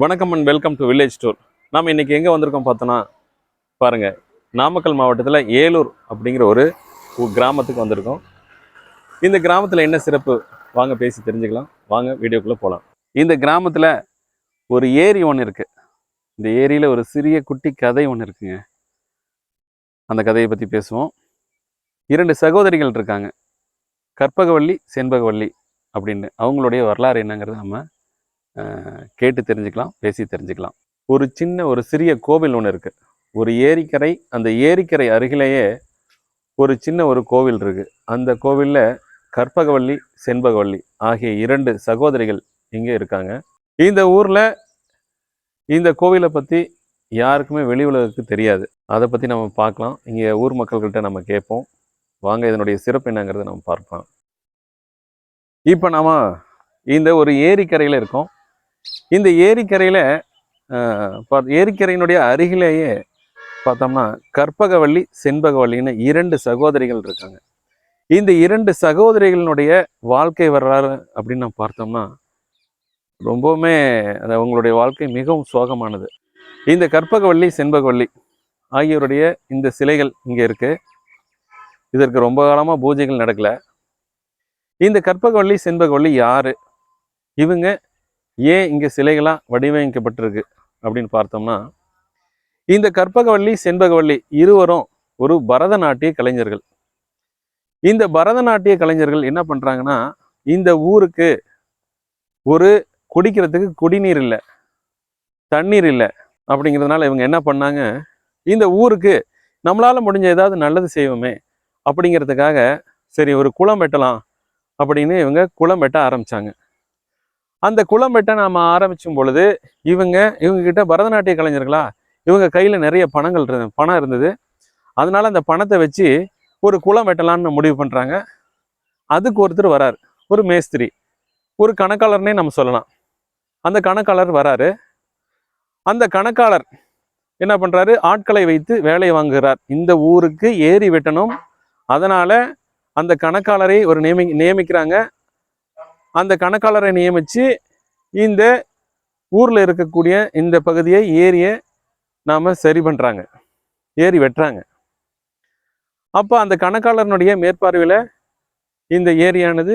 வணக்கம் and welcome to village tour நாம் இன்னைக்கு எங்கே வந்திருக்கோம் பார்த்தோன்னா பாருங்கள் நாமக்கல் மாவட்டத்தில் ஏலூர் அப்படிங்கிற ஒரு கிராமத்துக்கு வந்திருக்கோம். இந்த கிராமத்தில் என்ன சிறப்பு? வாங்க பேசி தெரிஞ்சுக்கலாம். வாங்க வீடியோக்குள்ளே போகலாம் இந்த கிராமத்தில் ஒரு ஏரி ஒன்று இருக்குது இந்த ஏரியில் ஒரு சிறிய குட்டி கதை ஒன்று இருக்குங்க. அந்த கதையை பற்றி பேசுவோம். இரண்டு சகோதரிகள் இருக்காங்க. கற்பகவள்ளி செண்பகவள்ளி அப்படின்னு. அவங்களுடைய வரலாறு என்னங்கிறத நம்ம கேட்டு தெரிஞ்சுக்கலாம் பேசி தெரிஞ்சுக்கலாம். ஒரு சின்ன ஒரு சிறிய கோவில் ஒன்று இருக்குது ஒரு ஏரிக்கரை அந்த ஏரிக்கரை அருகிலேயே ஒரு சின்ன ஒரு கோவில் இருக்குது அந்த கோவிலில் கற்பகவள்ளி செண்பகவல்லி ஆகிய இரண்டு சகோதரிகள் இங்கே இருக்காங்க. இந்த ஊரில் இந்த கோவிலை பற்றி யாருக்குமே வெளி உலகுக்கு தெரியாது. அதை பற்றி நம்ம பார்க்கலாம். இங்கே ஊர் மக்கள்கிட்ட நம்ம கேட்போம். வாங்க இதனுடைய சிறப்பு என்னங்கிறத நம்ம பார்க்கலாம். இப்போ நாம் இந்த ஒரு ஏரிக்கரையில் இருக்கோம். இந்த ஏரிக்கரையில் ஏரிக்கரையினுடைய அருகிலேயே பார்த்தோம்னா கற்பகவள்ளி செண்பகவள்ளின்னு இரண்டு சகோதரிகள் இருக்காங்க. இந்த இரண்டு சகோதரிகளினுடைய வாழ்க்கை வரலாறு அப்படின்னு நம்ம பார்த்தோம்னா ரொம்பவுமே அது அவங்களுடைய வாழ்க்கை மிகவும் சோகமானது. இந்த கற்பகவள்ளி செண்பகவள்ளி ஆகியோருடைய இந்த சிலைகள் இங்கே இருக்கு. இதற்கு ரொம்ப காலமாக பூஜைகள் நடக்கல. இந்த கற்பகவள்ளி செண்பகவள்ளி யாரு? இவங்க ஏன் இங்கே சிலைகளாக வடிவமைக்கப்பட்டிருக்கு அப்படின்னு பார்த்தோம்னா இந்த கற்பகவள்ளி செண்பகவள்ளி இருவரும் ஒரு பரதநாட்டிய கலைஞர்கள். இந்த பரதநாட்டிய கலைஞர்கள் என்ன பண்ணுறாங்கன்னா இந்த ஊருக்கு ஒரு குடிக்கிறதுக்கு குடிநீர் இல்லை தண்ணீர் இல்லை அப்படிங்கிறதுனால இவங்க என்ன பண்ணாங்க இந்த ஊருக்கு நம்மளால் முடிஞ்ச ஏதாவது நல்லது செய்வோமே அப்படிங்கிறதுக்காக சரி ஒரு குளம் வெட்டலாம் அப்படின்னு இவங்க குளம் வெட்ட ஆரம்பிச்சாங்க. அந்த குளம் வெட்ட நாம ஆரம்பிச்சும் பொழுது இவங்க இவங்க கிட்ட பரதநாட்டிய கலைஞர்களா? இவங்க கையில் நிறைய பணங்கள் இரு- பணம் இருந்தது. அதனால அந்த பணத்தை வச்சு ஒரு குளம் வெட்டலான்னு முடிவு பண்ணுறாங்க அதுக்கு ஒருத்தர் வரார். ஒரு மேஸ்திரி. ஒரு கணக்காளர்னே நம்ம சொல்லலாம். அந்த கணக்காளர் வராரு. அந்த கணக்காளர் என்ன பண்ணுறாரு ஆட்களை வைத்து வேலை வாங்குகிறார். இந்த ஊருக்கு ஏரி வெட்டணும். அதனால் அந்த கணக்காளரை ஒரு நியமி நியமிக்கிறாங்க. அந்த கணக்காளரை நியமித்து இந்த ஊரில் இருக்கக்கூடிய இந்த பகுதியை ஏரியை நாம் சரி பண்ணுறாங்க ஏரி வெட்டுறாங்க. அப்போ அந்த கணக்காளர்னுடைய மேற்பார்வையில் இந்த ஏரியானது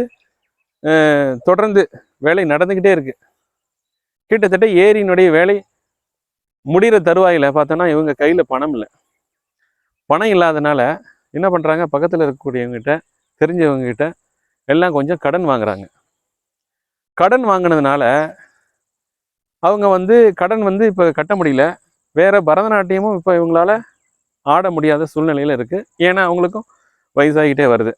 தொடர்ந்து வேலை நடந்துக்கிட்டே இருக்கு. கிட்டத்தட்ட ஏரியினுடைய வேலை முடிகிற தருவாயில் பார்த்தோன்னா இவங்க கையில் பணம் இல்லை. பணம் இல்லாதனால என்ன பண்ணுறாங்க பக்கத்தில் இருக்கக்கூடியவங்ககிட்ட தெரிஞ்சவங்ககிட்ட எல்லாம் கொஞ்சம் கடன் வாங்குறாங்க. கடன் வாங்கினதுனால அவங்க வந்து கடன் வந்து இப்போ கட்ட முடியல. வேற பரதநாட்டியமும் இப்போ இவங்களால ஆட முடியாத சூழ்நிலையில் இருக்குது ஏன்னா அவங்களுக்கும் வயசாகிட்டே வருது.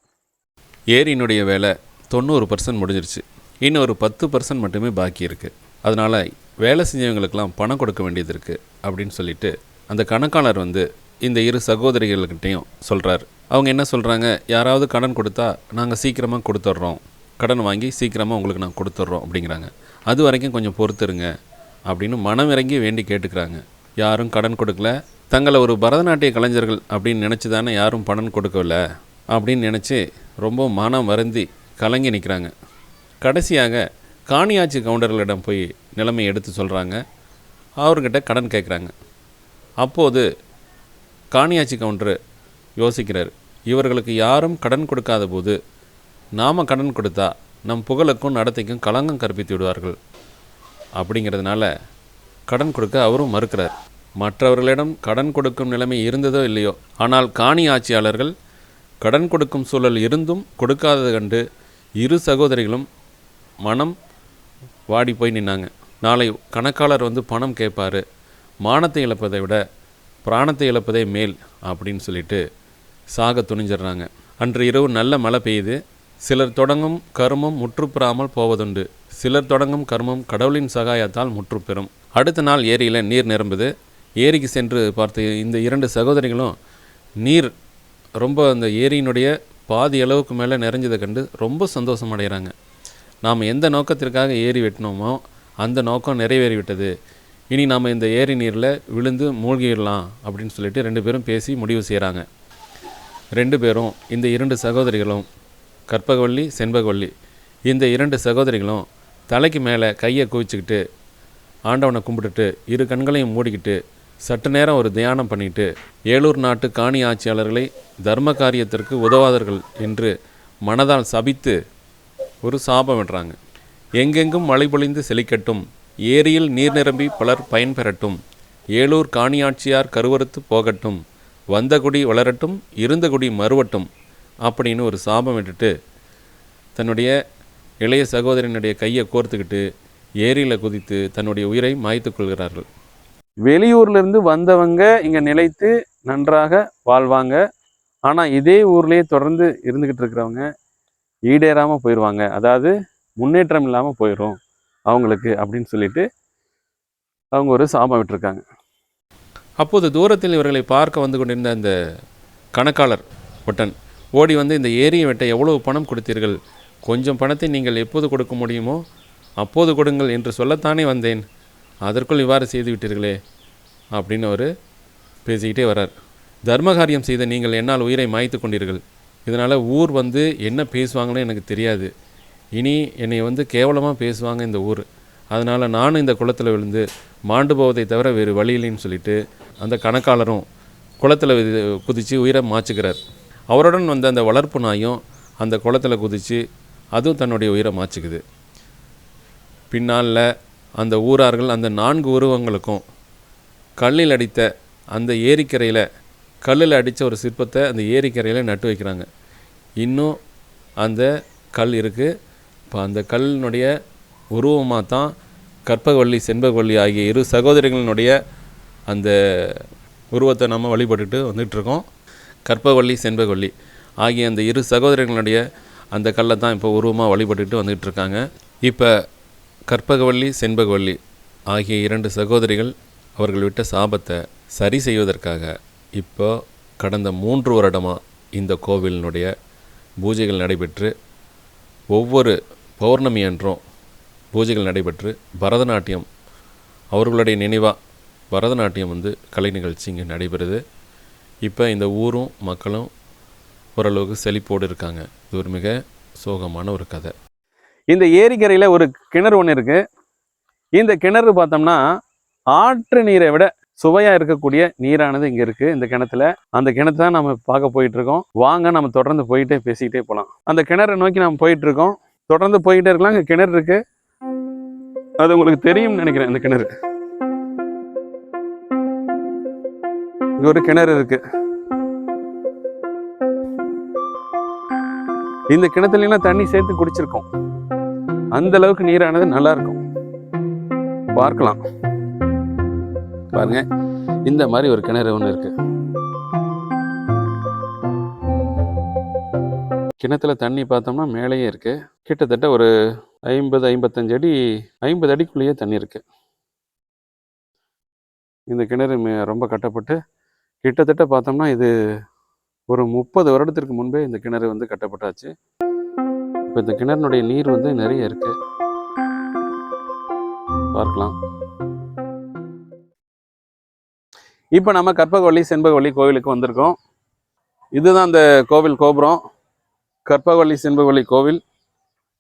ஏரியினுடைய வேலை தொண்ணூறு பர்சன்ட் முடிஞ்சிருச்சு. இன்னும் ஒரு பத்து பர்சன்ட் மட்டுமே பாக்கி இருக்குது அதனால் வேலை செஞ்சவங்களுக்கெல்லாம் பணம் கொடுக்க வேண்டியது இருக்குது அப்படின்னு சொல்லிட்டு அந்த கணக்காளர் வந்து இந்த இரு சகோதரிகள்கிட்டையும் சொல்கிறார் அவங்க என்ன சொல்கிறாங்க யாராவது கடன் கொடுத்தா நாங்கள் சீக்கிரமாக கொடுத்துட்றோம் கடன் வாங்கி சீக்கிரமாக உங்களுக்கு நான் கொடுத்துட்றோம் அப்படிங்கிறாங்க. அது வரைக்கும் கொஞ்சம் பொறுத்துருங்க அப்படின்னு மனம் இறங்கி வேண்டி கேட்டுக்கிறாங்க. யாரும் கடன் கொடுக்கல. தங்களை ஒரு பரதநாட்டிய கலைஞர்கள் அப்படின்னு நினச்சி தானே யாரும் பணம் கொடுக்கல அப்படின்னு நினச்சி ரொம்ப மனம் வருந்தி கலங்கி நிற்கிறாங்க கடைசியாக காணியாட்சி கவுண்டர்களிடம் போய் நிலைமை எடுத்து சொல்கிறாங்க அவர்கிட்ட கடன் கேட்குறாங்க. அப்போது காணியாட்சி கவுண்டர் யோசிக்கிறார். இவர்களுக்கு யாரும் கடன் கொடுக்காத போது நாம் கடன் கொடுத்தா நம் புகழுக்கும் நடத்தைக்கும் களங்கம் கற்பித்து விடுவார்கள். அப்படிங்கிறதுனால கடன் கொடுக்க அவரும் மறுக்கிறார். மற்றவர்களிடம் கடன் கொடுக்கும் நிலைமை இருந்ததோ இல்லையோ ஆனால் காணி ஆட்சியாளர்கள் கடன் கொடுக்கும் சூழல் இருந்தும் கொடுக்காதது கண்டு இரு சகோதரிகளும் மனம் வாடி போய் நின்னாங்க. நாளை கணக்காளர் வந்து பணம் கேட்பார். மானத்தை இழப்பதை விட பிராணத்தை இழப்பதே மேல் அப்படின்னு சொல்லிட்டு சாக துணிஞ்சிடுறாங்க. அன்று இரவு நல்ல மழை பெய்யுது. சிலர் தொடங்கும் கர்மம் முற்றுப்பெறாமல் போவதுண்டு. சிலர் தொடங்கும் கர்மம் கடவுளின் சகாயத்தால் முற்றுப்பெறும். அடுத்த நாள் ஏரியில் நீர் நிரம்புது. ஏரிக்கு சென்று பார்த்து இந்த இரண்டு சகோதரிகளும் நீர் ரொம்ப அந்த ஏரியினுடைய பாதி அளவுக்கு மேலே நிறைஞ்சதை கண்டு ரொம்ப சந்தோஷம் அடைகிறாங்க. நாம் எந்த நோக்கத்திற்காக ஏரி வெட்டினோமோ அந்த நோக்கம் நிறைவேறிவிட்டது. இனி நாம் இந்த ஏரி நீரில் விழுந்து மூழ்கிடலாம் அப்படின்னு சொல்லிட்டு ரெண்டு பேரும் பேசி முடிவு செய்கிறாங்க. ரெண்டு பேரும் இந்த இரண்டு சகோதரிகளும் கற்பகவள்ளி செண்பகவள்ளி இந்த இரண்டு சகோதரிகளும் தலைக்கு மேலே கையை குவிச்சுக்கிட்டு ஆண்டவனை கும்பிட்டுட்டு இரு கண்களையும் மூடிக்கிட்டு சற்று நேரம் ஒரு தியானம் பண்ணிட்டு ஏலூர் நாட்டு காணி ஆட்சியாளர்களை தர்ம காரியத்திற்கு உதவாதர்கள் என்று மனதால் சபித்து ஒரு சாபம் விடுறாங்க எங்கெங்கும் மழை பொழிந்து செழிக்கட்டும் ஏரியில் நீர் நிரம்பி பலர் பயன்பெறட்டும் ஏலூர் காணியாட்சியார் கருவறுத்து போகட்டும் வந்த குடி வளரட்டும் இருந்த குடி மறுவட்டும் அப்படின்னு ஒரு சாபம் விட்டுட்டு தன்னுடைய இளைய சகோதரனுடைய கையை கோர்த்துக்கிட்டு ஏரியில் குதித்து தன்னுடைய உயிரை மாய்த்துக் கொள்கிறார்கள். வெளியூர்ல இருந்து வந்தவங்க இங்க நிலைத்து நன்றாக வாழ்வாங்க. ஆனா இதே ஊர்லயே தொடர்ந்து இருந்துகிட்டு இருக்கிறவங்க ஈடேறாம போயிடுவாங்க அதாவது முன்னேற்றம் இல்லாம போயிடும் அவங்களுக்கு அப்படின்னு சொல்லிட்டு அவங்க ஒரு சாபம் விட்டுருக்காங்க. அப்போது தூரத்தில் இவர்களை பார்க்க வந்து கொண்டிருந்த அந்த கணக்காளர் ஒட்டன் ஓடி வந்து இந்த ஏரியை வெட்ட எவ்வளவு பணம் கொடுத்தீர்கள்? கொஞ்சம் பணத்தை நீங்கள் எப்போது கொடுக்க முடியுமோ அப்போது கொடுங்கள் என்று சொல்லத்தானே வந்தேன். அதற்குள் இவ்வாறு செய்து விட்டீர்களே அப்படின்னு அவர் பேசிக்கிட்டே வரார் தர்மகாரியம் செய்த நீங்கள் என்னால் உயிரை மாய்த்து கொண்டீர்கள். இதனால் ஊர் வந்து என்ன பேசுவாங்கன்னு எனக்கு தெரியாது. இனி என்னை வந்து கேவலமாக பேசுவாங்க இந்த ஊர். அதனால் நானும் இந்த குளத்தில் விழுந்து மாண்டு போவதை தவிர வேறு வழி இல்லைன்னு சொல்லிட்டு அந்த கணக்காளரும் குளத்தில் குதித்து உயிரை மாச்சுக்கிறார் அவருடன் வந்த அந்த வளர்ப்பு நாயும் அந்த குளத்தில் குதித்து அதுவும் தன்னுடைய உயிரை மாச்சுக்குது. பின்னால் அந்த ஊரார்கள் அந்த நான்கு உருவங்களுக்கும் கல்லில் அடித்த அந்த ஏரிக்கரையில் கல்லில் அடித்த ஒரு சிற்பத்தை அந்த ஏரிக்கரையில் நட்டு வைக்கிறாங்க. இன்னும் அந்த கல் இருக்குது இப்போ அந்த கல்லினுடைய உருவமாக தான் கற்பகவள்ளி செண்பகவள்ளி ஆகிய இரு சகோதரிகளினுடைய அந்த உருவத்தை நம்ம வழிபட்டுட்டு வந்துட்டுருக்கோம் கற்பவள்ளி செண்பகவள்ளி ஆகிய அந்த இரு சகோதரிகளுடைய அந்த கல்லை தான் இப்போ உருவமாக வழிபட்டுட்டு வந்துக்கிட்டு இருக்காங்க. இப்போ கற்பகவள்ளி செண்பகவள்ளி ஆகிய இரண்டு சகோதரிகள் அவர்கள் விட்ட சாபத்தை சரி செய்வதற்காக இப்போ கடந்த மூன்று வருடமாக இந்த கோவிலினுடைய பூஜைகள் நடைபெற்று ஒவ்வொரு பௌர்ணமி அன்றும் பூஜைகள் நடைபெற்று பரதநாட்டியம் அவர்களுடைய நினைவாக பரதநாட்டியம் வந்து கலை நிகழ்ச்சி இங்கே நடைபெறுது. இப்போ இந்த ஊரும் மக்களும் ஓரளவுக்கு செழிப்போடு இருக்காங்க. இது ஒரு மிக சோகமான ஒரு கதை. இந்த ஏரிக்கரையில் ஒரு கிணறு ஒன்று இருக்கு. இந்த கிணறு பார்த்தோம்னா ஆற்று நீரை விட சுவையாக இருக்கக்கூடிய நீரானது இங்கே இருக்குது இந்த கிணத்துல. அந்த கிணத்து தான் நம்ம பார்க்க போயிட்டு இருக்கோம். வாங்க நம்ம தொடர்ந்து போயிட்டே பேசிக்கிட்டே போகலாம் அந்த கிணறை நோக்கி நம்ம போயிட்டு இருக்கோம். தொடர்ந்து போயிட்டே இருக்கலாம். இங்கே கிணறு இருக்கு. அது உங்களுக்கு தெரியும்னு நினைக்கிறேன் இந்த கிணறு. இங்க ஒரு கிணறு இருக்கு. இந்த கிணத்துலாம் தண்ணி சேர்த்து குடிச்சிருக்கோம். அந்த அளவுக்கு நீரானது நல்லா இருக்கும். பார்க்கலாம். பாருங்க இந்த மாதிரி ஒரு கிணறு ஒன்று இருக்கு. கிணத்துல தண்ணி பார்த்தோம்னா மேலேயே இருக்கு. கிட்டத்தட்ட ஒரு ஐம்பது ஐம்பத்தஞ்சு அடி ஐம்பது அடிக்குள்ளேயே தண்ணி இருக்கு. இந்த கிணறு ரொம்ப கட்டப்பட்டு கிட்டத்தட்ட பார்த்தோம்னா இது ஒரு முப்பது வருடத்திற்கு முன்பே இந்த கிணறு வந்து கட்டப்பட்டாச்சு. இப்போ இந்த கிணறுனுடைய நீர் வந்து நிறைய இருக்கு. பார்க்கலாம். இப்போ நம்ம கற்பகவள்ளி செண்பகவள்ளி கோவிலுக்கு வந்திருக்கோம். இதுதான் அந்த கோவில் கோபுரம். கற்பகவள்ளி செண்பகவள்ளி கோவில்.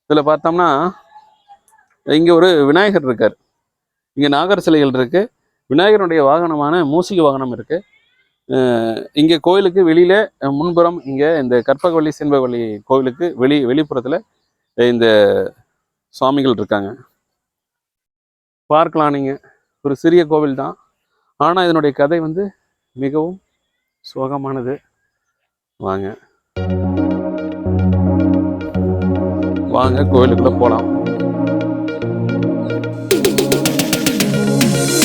இதில் பார்த்தோம்னா இங்கே ஒரு விநாயகர் இருக்கார். இங்கே நாகர் சிலைகள் இருக்குது விநாயகருடைய வாகனமான மூசிக வாகனம் இருக்குது இங்கே கோயிலுக்கு வெளியில் முன்புறம் இங்கே இந்த கற்பகவள்ளி செண்பகவள்ளி கோவிலுக்கு வெளி வெளிப்புறத்தில் இந்த சுவாமிகள் இருக்காங்க. பார்க்கலாம் நீங்கள் ஒரு சிறிய கோவில் தான். ஆனால் இதனுடைய கதை வந்து மிகவும் சோகமானது. வாங்க. வாங்க கோயிலுக்குள்ளே போகலாம்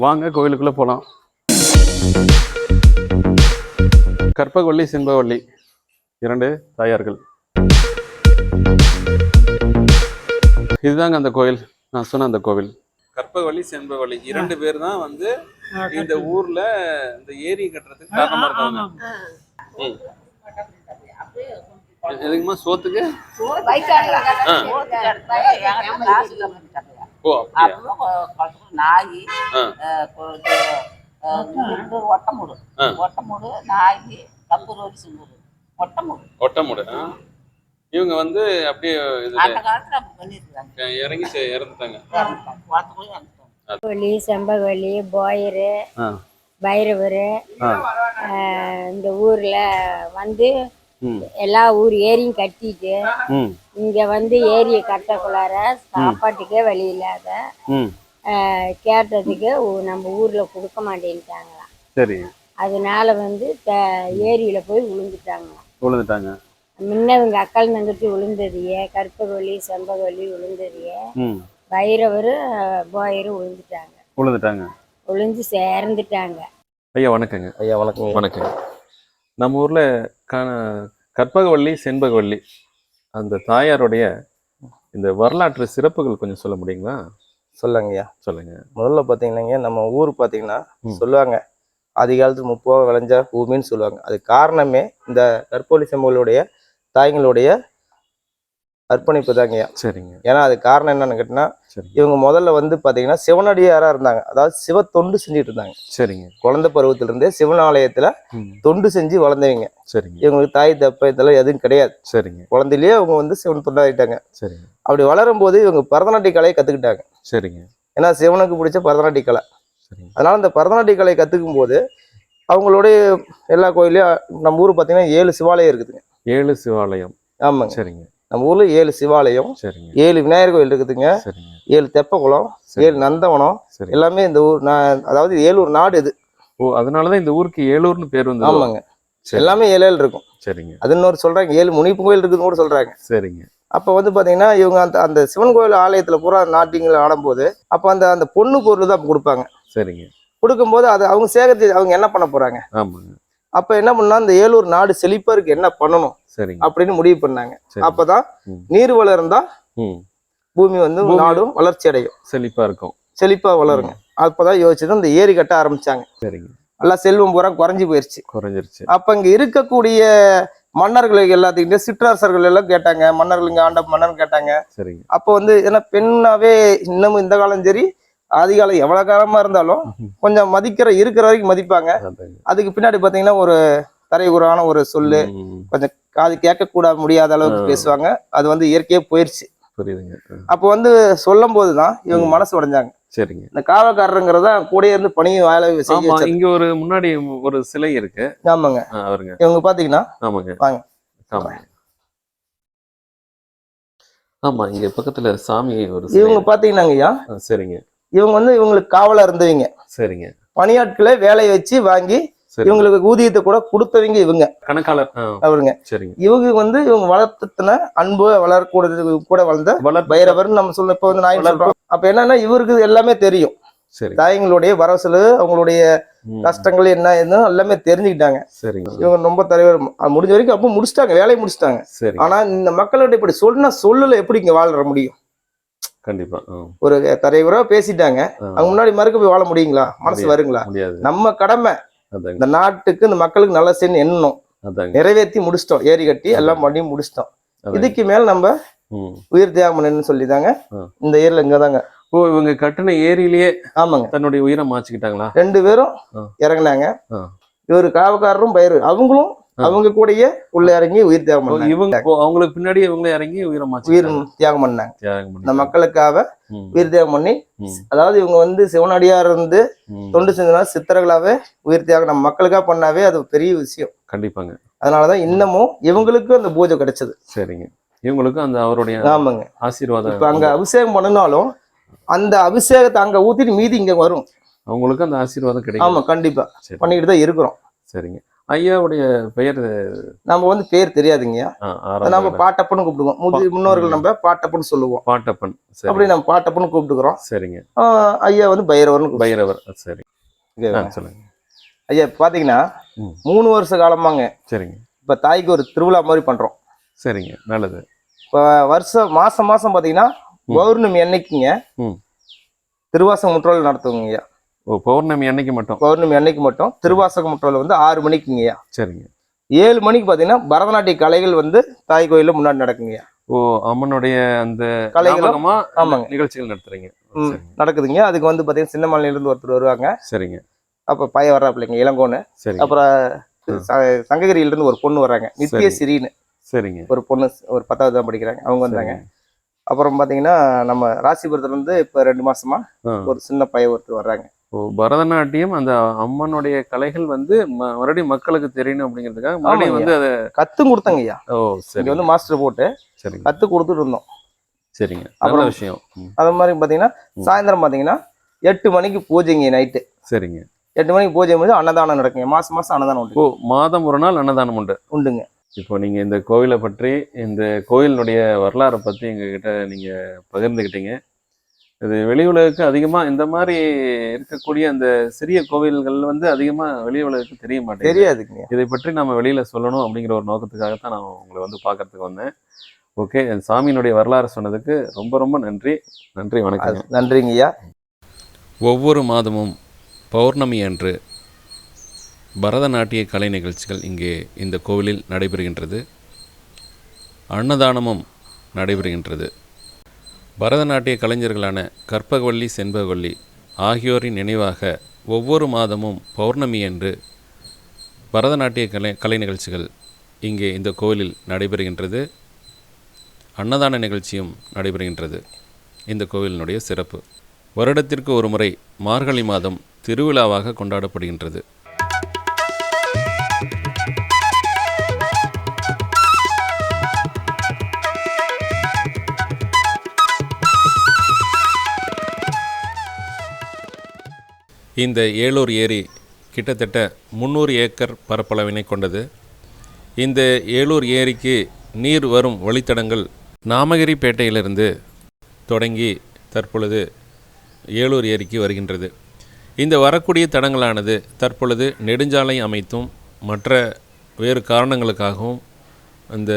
வாங்க கோயிலுக்குள்ளே போகலாம் கற்பகவள்ளி சிம்பவள்ளி இரண்டு தாயார்கள். இதுதாங்க அந்த கோயில் நான் சொன்ன அந்த கோவில். கற்பகவள்ளி செண்பகவள்ளி இரண்டு பேர் தான் வந்து இந்த ஊர்ல இந்த ஏரி கட்டுறதுக்கு காரணமா இருக்காங்க. எதுக்குமா சோத்துக்கு. ஓ நாய் ஆ. ஒட்டமுடு. ஒட்டமுடு நாய் கம்பூரோடி சிங்கூர் ஒட்டமுடு. ஒட்டமுடு ஆ. இவங்க வந்து அப்படியே அந்த காலத்துல பண்ணிருக்காங்க இறங்கி இறந்துட்டாங்க. வள்ளி செம்பகவல்லி போயரு பைரவர் இந்த ஊர்ல வந்து எல்லா ஊர் ஏரியும் கட்டிட்டு இங்க வந்து ஏரியை கட்டக்குள்ளார சாப்பாட்டுக்கே வழி இல்லாத கேட்டதுக்கு நம்ம ஊர்ல கொடுக்க மாட்டேன்ட்டாங்களாம். சரி. அதனால வந்து த ஏரியில போய் விழுந்துட்டாங்களாம். விழுந்துட்டாங்க. முன்ன இவங்க அக்கால் தங்கச்சி விழுந்ததையே கற்பகவல்லி செம்பகவல்லி விழுந்ததையே ம். பைரவர் போயரும் விழுந்துட்டாங்க. விழுந்துட்டாங்க. விழுந்து சேர்ந்துட்டாங்க. ஐயா வணக்கங்க. ஐயா வணக்கம். வணக்கங்க. நம்ம ஊர்ல க கற்பகவள்ளி செண்பகவல்லி அந்த தாயாருடைய இந்த வரலாற்று சிறப்புகள் கொஞ்சம் சொல்ல முடியுங்களா? சொல்லுங்க ஐயா சொல்லுங்க. முதல்ல பார்த்தீங்கன்னாங்க நம்ம ஊர் பார்த்தீங்கன்னா. சொல்லுவாங்க ஆதி காலத்து முப்போக விளைஞ்ச பூமின்னு சொல்லுவாங்க. அது காரணமே இந்த கற்பொலி செம்புகளுடைய தாய்களுடைய அர்ப்பணிப்பு தாங்க ஐயா சரிங்க. ஏன்னா அது காரணம் என்னன்னு கேட்டினா இவங்க முதல்ல வந்து பார்த்தீங்கன்னா சிவனடியாராக இருந்தாங்க. அதாவது சிவ தொண்டு செஞ்சுட்டு இருந்தாங்க. சரிங்க. குழந்தை பருவத்திலிருந்தே சிவன் ஆலயத்தில் தொண்டு செஞ்சு வளர்ந்தவங்க. சரிங்க. இவங்களுக்கு தாய் தப்ப இதெல்லாம் எதுவும் கிடையாது. சரிங்க. குழந்தையிலேயே அவங்க வந்து சிவன் தொண்டாயிட்டாங்க. சரிங்க. அப்படி வளரும் போது இவங்க பரதநாட்டிய கலையை கற்றுக்கிட்டாங்க சரிங்க. ஏன்னா சிவனுக்கு பிடிச்ச பரதநாட்டிய கலை அதனால இந்த பரதநாட்டிய கலை கற்றுக்கும் போது அவங்களுடைய எல்லா கோயிலையும் நம்ம ஊர் பார்த்தீங்கன்னா ஏழு சிவாலயம் இருக்குதுங்க. ஏழு சிவாலயம். ஆமாங்க. சரிங்க. நம்ம ஊர்ல ஏழு சிவாலயம் ஏழு விநாயகர் கோயில் இருக்குதுங்க. ஏழு தெப்பக்குளம் சரி. ஏழு நந்தவனம் எல்லாமே இந்த ஊர் நான் அதாவது ஏழூர் நாடு இது. ஓ அதனாலதான் இந்த ஊருக்கு ஏலூர்னு பேர் வந்து ஆமாங்க. எல்லாமே ஏழு ஏழு இருக்கும். சரிங்க. அது இன்னொரு சொல்றாங்க ஏழு முனிப்பு கோயில் இருக்குதுன்னு கூட சொல்றாங்க. சரிங்க. அப்போ வந்து பாத்தீங்கன்னா இவங்க அந்த அந்த சிவன் கோயில் ஆலயத்துல பூரா நாட்டியங்கள் ஆடும்போது அப்போ அந்த அந்த பொண்ணு பொருள் தான் கொடுப்பாங்க. சரிங்க. கொடுக்கும்போது அது அவங்க சேகரித்து அவங்க என்ன பண்ண போறாங்க? ஆமாங்க. அப்ப என்ன பண்ணா இந்த ஏழூர் நாடு செழிப்பா இருக்கு என்ன பண்ணணும் சரிங்க. அப்படின்னு முடிவு பண்ணாங்க. சரி அப்பதான். நீர் வளர்ந்தா பூமி வந்து நாடும் வளர்ச்சி அடையும். செழிப்பா இருக்கும். செழிப்பா வளருங்க. அப்பதான் யோசிச்சு இந்த ஏரி கட்ட ஆரம்பிச்சாங்க. எல்லாம் செல்வம் பூரா குறைஞ்சு போயிருச்சு. குறைஞ்சிருச்சு. அப்ப இங்க இருக்கக்கூடிய மன்னர்கள் எல்லாத்துக்கிட்டே சிற்றரசர்கள் எல்லாம் கேட்டாங்க. மன்னர்கள் இங்க ஆண்ட மன்னர் கேட்டாங்க. சரிங்க. அப்ப வந்து ஏன்னா பெண்ணாவே இன்னமும் இந்த காலம் சரி ஆதி காலம் எவ்வளவு காலமா இருந்தாலும் கொஞ்சம் மதிக்கிற இருக்கிற வரைக்கும் மதிப்பாங்க. அதுக்கு பின்னாடி பாத்தீங்கன்னா ஒரு தரைகுறான ஒரு சொல்லு கொஞ்சம் காது கேட்க கூட முடியாத அளவுக்கு. பேசுவாங்க. அது வந்து இயற்கையே போயிருச்சு. புரியுதுங்க. அப்போ வந்து சொல்லும் போதுதான் இவங்க. மனசு உடைஞ்சாங்க. சரிங்க. இந்த காவல்காரருங்கிறத கூடயே இருந்து பணியும் வேலை செய்ய. இங்க ஒரு முன்னாடி ஒரு சிலை இருக்கு. ஆமாங்க. அவருங்க. இவங்க பாத்தீங்கன்னா ஆமாங்க. வாங்க. ஆமாங்க. ஆமா இங்க பக்கத்துல சாமி ஒரு இவங்க. பாத்தீங்கன்னாங்க ஐயா சரிங்க. இவங்க வந்து இவங்களுக்கு காவலா இருந்தவங்க. சரிங்க. பணியாட்களை வேலையை வச்சு வாங்கி இவங்களுக்கு ஊதியத்தை கூட கொடுத்தவங்க இவங்க. கணக்காளர். அவருங்க. சரிங்க. இவங்க வந்து இவங்க வளர்த்துன அன்பு வளரக்கூடது கூட வளர்ந்த வளர் பைரவர் நம்ம சொல்ல இப்ப வந்து நாய் சொல்றோம். அப்ப என்னன்னா இவருக்கு எல்லாமே தெரியும். சரி. தாயங்களுடைய வரவு அவங்களுடைய கஷ்டங்கள் என்ன என்ன எல்லாமே தெரிஞ்சுக்கிட்டாங்க. இவங்க ரொம்ப தலைவர். முடிஞ்ச வரைக்கும் அப்போ முடிச்சிட்டாங்க வேலையை முடிச்சிட்டாங்க. ஆனா இந்த மக்கள்கிட்ட இப்படி சொன்ன சொல்லல எப்படி இங்க வாழ முடியும்? கண்டிப்பா ஒரு தலைவரா பேசிட்டாங்க. அவங்க முன்னாடி மறுக்க போய் வாழ முடியுங்களா? மனசு. வருங்களா? நம்ம கடமை. இந்த நாட்டுக்கு இந்த மக்களுக்கு நல்ல செய்யணும் எண்ணணும். நிறைவேற்றி முடிச்சிட்டோம். ஏரி கட்டி எல்லாம் பண்ணி முடிச்சிட்டோம். இதுக்கு மேல நம்ம. உயிர் தியாகம் சொல்லிதாங்க. இந்த ஏரியில இங்கதாங்க. ஓ இவங்க கட்டின ஏரியிலேயே ஆமாங்க. தன்னுடைய உயிரை மாச்சுக்கிட்டாங்களா ரெண்டு பேரும். இறங்குனாங்க. இவரு காவக்காரரும் பயிர் அவங்களும். அவங்க கூடயே உள்ள இறங்கி உயிர் தியாகம் பண்ணாங்க. இவங்க அவங்களுக்கு பின்னாடி இவங்க இறங்கி உயிரை உயிர் தியாகம் பண்ணாங்க. இந்த மக்களுக்காக உயிர் தியாகம் பண்ணி அதாவது இவங்க வந்து சிவனடியார் இருந்து. தொண்டு செஞ்சதுனால சித்தர்களாவே உயிர் தியாகம் நம்ம மக்களுக்காக பண்ணாவே அது பெரிய விஷயம். கண்டிப்பாங்க. அதனாலதான் இன்னமும் இவங்களுக்கும் அந்த பூஜை கிடைச்சது. சரிங்க. இவங்களுக்கும் அந்த அவருடைய ஆமாங்க. ஆசீர்வாதம் இப்ப அங்க அபிஷேகம் பண்ணினாலும் அந்த அபிஷேகத்தை அங்க ஊத்திட்டு மீதி இங்க வரும். அவங்களுக்கும் அந்த ஆசீர்வாதம் கிடைக்கும். ஆமா கண்டிப்பா. பண்ணிட்டு தான் இருக்கிறோம். சரிங்க. ஐயாவுடைய பெயர் நம்ம வந்து பேர் தெரியாதுங்க நம்ம. பாட்டப்பன்னு கூப்பிடுவோம். முதி பா- முன்னோர்கள் நம்ம பாட்டப்பன்னு சொல்லுவோம். பாட்டப்பன் அப்படி நம்ம பாட்டப்பன்னு கூப்பிட்டுக்கிறோம். சரிங்க. ஐயா வந்து பைரவர்னு. பைரவர் சரி. சொல்லுங்க. ஐயா பாத்தீங்கன்னா. மூணு வருஷ காலமாங்க. சரிங்க. இப்ப தாய்க்கு ஒரு திருவிழா மாதிரி பண்றோம். சரிங்க நல்லது. இப்ப வருஷம் மாசம் மாசம் பாத்தீங்கன்னா. பௌர்ணமி அன்னைக்குங்க. ம். திருவாசக முற்றோல் நடத்துவோங்க ஐயா ஓ பௌர்ணமி அன்னைக்கு மட்டும்? பௌர்ணமி அன்னைக்கு மட்டும். திருவாசக முற்றோல் வந்து ஆறு மணிக்குங்க ஐயா சரிங்க. ஏழு மணிக்கு பாத்தீங்கன்னா பரதநாட்டிய கலைகள் வந்து தாய் கோயில்ல முன்னாடி நடக்குங்க ஐயா ஓ அம்மனுடைய அந்த கலைகளும் ஆமாங்க. நிகழ்ச்சிகள் நடத்துறீங்க. நடக்குதுங்க அதுக்கு வந்து பாத்தீங்கன்னா சின்ன மாநில இருந்து ஒருத்தர் வருவாங்க. சரிங்க. அப்ப பையன் வர்றாப்புலைங்க இளங்கோன்னு. சரிங்க. அப்புறம் ம். ச- சங்ககிரியில இருந்து ஒரு பொண்ணு வர்றாங்க. நித்ய சரி. சிறின்னு. சரிங்க. ஒரு பொண்ணு ஒரு பத்தாவது தான் படிக்கிறாங்க. அவங்க வந்தாங்க. அப்புறம் பார்த்தீங்கன்னா நம்ம ராசிபுரத்துல இருந்து இப்போ ரெண்டு மாசமா. ஒரு சின்ன பையன் ஒருத்தர் வர்றாங்க. ஓ பரதநாட்டியம் அந்த அம்மனுடைய கலைகள் வந்து மறுபடியும் மக்களுக்கு தெரியணும் அப்படிங்கிறதுக்காக மறுபடியும். வந்து அதை கத்தும் கொடுத்தாங்க ஐயா ஓ சரி வந்து மாஸ்டர் போட்டு சரிங்க. கத்து கொடுத்துட்டு இருந்தோம். சரிங்க. அப்புறம் விஷயம். அது மாதிரி பார்த்தீங்கன்னா. சாயந்தரம் பார்த்தீங்கன்னா எட்டு மணிக்கு பூஜைங்க நைட்டு. சரிங்க. எட்டு மணிக்கு பூஜை முடிஞ்சு அன்னதானம் நடக்குங்க. மாசம் மாசம் அன்னதானம் உண்டு. ஓ மாதம் ஒரு நாள் அன்னதானம் உண்டு. உண்டுங்க. இப்போ நீங்க இந்த கோவிலை பற்றி இந்த கோயிலினுடைய வரலாறை பத்தி எங்ககிட்ட நீங்க பகிர்ந்துக்கிட்டீங்க இது வெளி உலகுக்கு அதிகமா இந்த மாதிரி இருக்கக்கூடிய அந்த சிறிய கோவில்கள் வந்து அதிகமா வெளி உலகுக்கு தெரிய மாட்டேங்குது. தெரியாதுங்க. இதை பற்றி நம்ம வெளியில சொல்லணும் அப்படிங்கிற ஒரு நோக்கத்துக்காகத்தான் நான் உங்களை வந்து பார்க்கறதுக்கு வந்தேன். ஓகே சாமியினுடைய வரலாறு சொன்னதுக்கு ரொம்ப ரொம்ப நன்றி. நன்றி வணக்கம் அது நன்றிங்க ஐயா. ஒவ்வொரு மாதமும் பௌர்ணமி அன்று பரதநாட்டிய கலை நிகழ்ச்சிகள் இங்கே இந்த கோவிலில் நடைபெறுகின்றது. அன்னதானமும் நடைபெறுகின்றது. பரதநாட்டிய கலைஞர்களான கற்பகவல்லி செண்பகவல்லி ஆகியோரின் நினைவாக ஒவ்வொரு மாதமும் பௌர்ணமி அன்று பரதநாட்டிய கலை கலை நிகழ்ச்சிகள் இங்கே இந்த கோவிலில் நடைபெறுகின்றது. அன்னதான நிகழ்ச்சியும் நடைபெறுகின்றது. இந்த கோவிலினுடைய சிறப்பு. வருடத்திற்கு ஒரு முறை மார்கழி மாதம் திருவிழாவாக கொண்டாடப்படுகின்றது. இந்த ஏலூர் ஏரி கிட்டத்தட்ட முந்நூறு ஏக்கர் பரப்பளவினை கொண்டது. இந்த ஏலூர் ஏரிக்கு நீர் வரும் வழித்தடங்கள் நாமகிரிப்பேட்டையிலிருந்து தொடங்கி தற்பொழுது ஏலூர் ஏரிக்கு வருகின்றது. இந்த வரக்கூடிய தடங்களானது தற்பொழுது நெடுஞ்சாலை அமைத்தும் மற்ற வேறு காரணங்களுக்காகவும் அந்த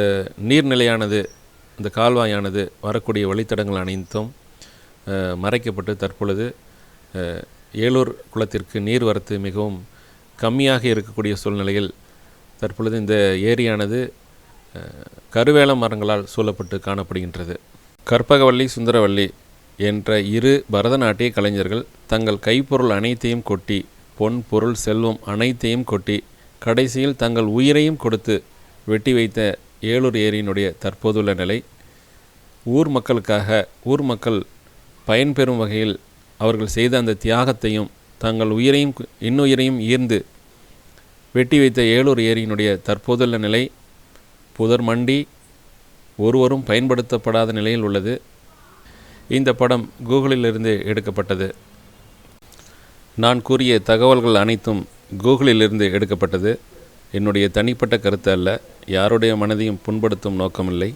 நீர்நிலையானது இந்த கால்வாயானது வரக்கூடிய வழித்தடங்கள் அனைத்தும் மறைக்கப்பட்டு தற்பொழுது ஏலூர் குளத்திற்கு நீர்வரத்து மிகவும் கம்மியாக இருக்கக்கூடிய சூழ்நிலையில் தற்பொழுது இந்த ஏரியானது கருவேல மரங்களால் சூழப்பட்டு காணப்படுகின்றது. கற்பகவல்லி சுந்தரவல்லி என்ற இரு பரதநாட்டிய கலைஞர்கள் தங்கள் கைப்பொருள் அனைத்தையும் கொட்டி பொன் பொருள் செல்வம் அனைத்தையும் கொட்டி கடைசியில் தங்கள் உயிரையும் கொடுத்து வெட்டி வைத்த ஏலூர் ஏரியினுடைய தற்போதுள்ள நிலை ஊர் மக்களுக்காக ஊர் மக்கள் பயன்பெறும் வகையில் அவர்கள் செய்த அந்த தியாகத்தையும் தங்கள் உயிரையும் கு- இன்னுயிரையும் ஈர்ந்து வெட்டி வைத்த ஏலூர் ஏரியினுடைய தற்போதுள்ள நிலை புதர் மண்டி ஒருவரும் பயன்படுத்தப்படாத நிலையில் உள்ளது. இந்த படம் கூகுளிலிருந்து எடுக்கப்பட்டது. நான் கூறிய தகவல்கள் அனைத்தும் கூகுளிலிருந்து எடுக்கப்பட்டது. என்னுடைய தனிப்பட்ட கருத்து அல்ல. யாருடைய மனதையும் புண்படுத்தும் நோக்கமில்லை.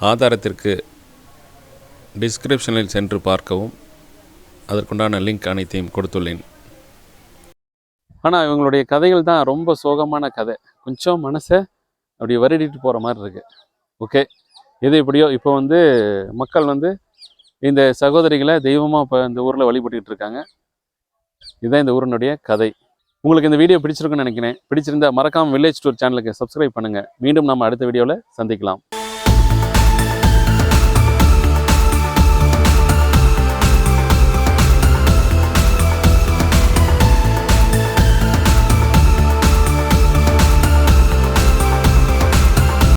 ஆதாரத்திற்கு டிஸ்கிரிப்ஷனில் சென்று பார்க்கவும். அதற்குண்டான லிங்க் அனைத்தையும் கொடுத்துள்ளேன். ஆனால் இவங்களுடைய கதைகள் தான் ரொம்ப சோகமான கதை. கொஞ்சம் மனசை அப்படி வருடிட்டு போகிற மாதிரி இருக்குது ஓகே எது எப்படியோ இப்போ வந்து மக்கள் வந்து இந்த சகோதரிகளை தெய்வமாக இப்போ இந்த ஊரில் வழிபட்டுக்கிட்டு இருக்காங்க. இதுதான் இந்த ஊரினுடைய கதை. உங்களுக்கு இந்த வீடியோ பிடிச்சிருக்குன்னு நினைக்கிறேன். பிடிச்சிருந்தா மறக்காம வில்லேஜ் டூர் சேனலுக்கு சப்ஸ்கிரைப் பண்ணுங்கள் மீண்டும் நம்ம அடுத்த வீடியோவில் சந்திக்கலாம்.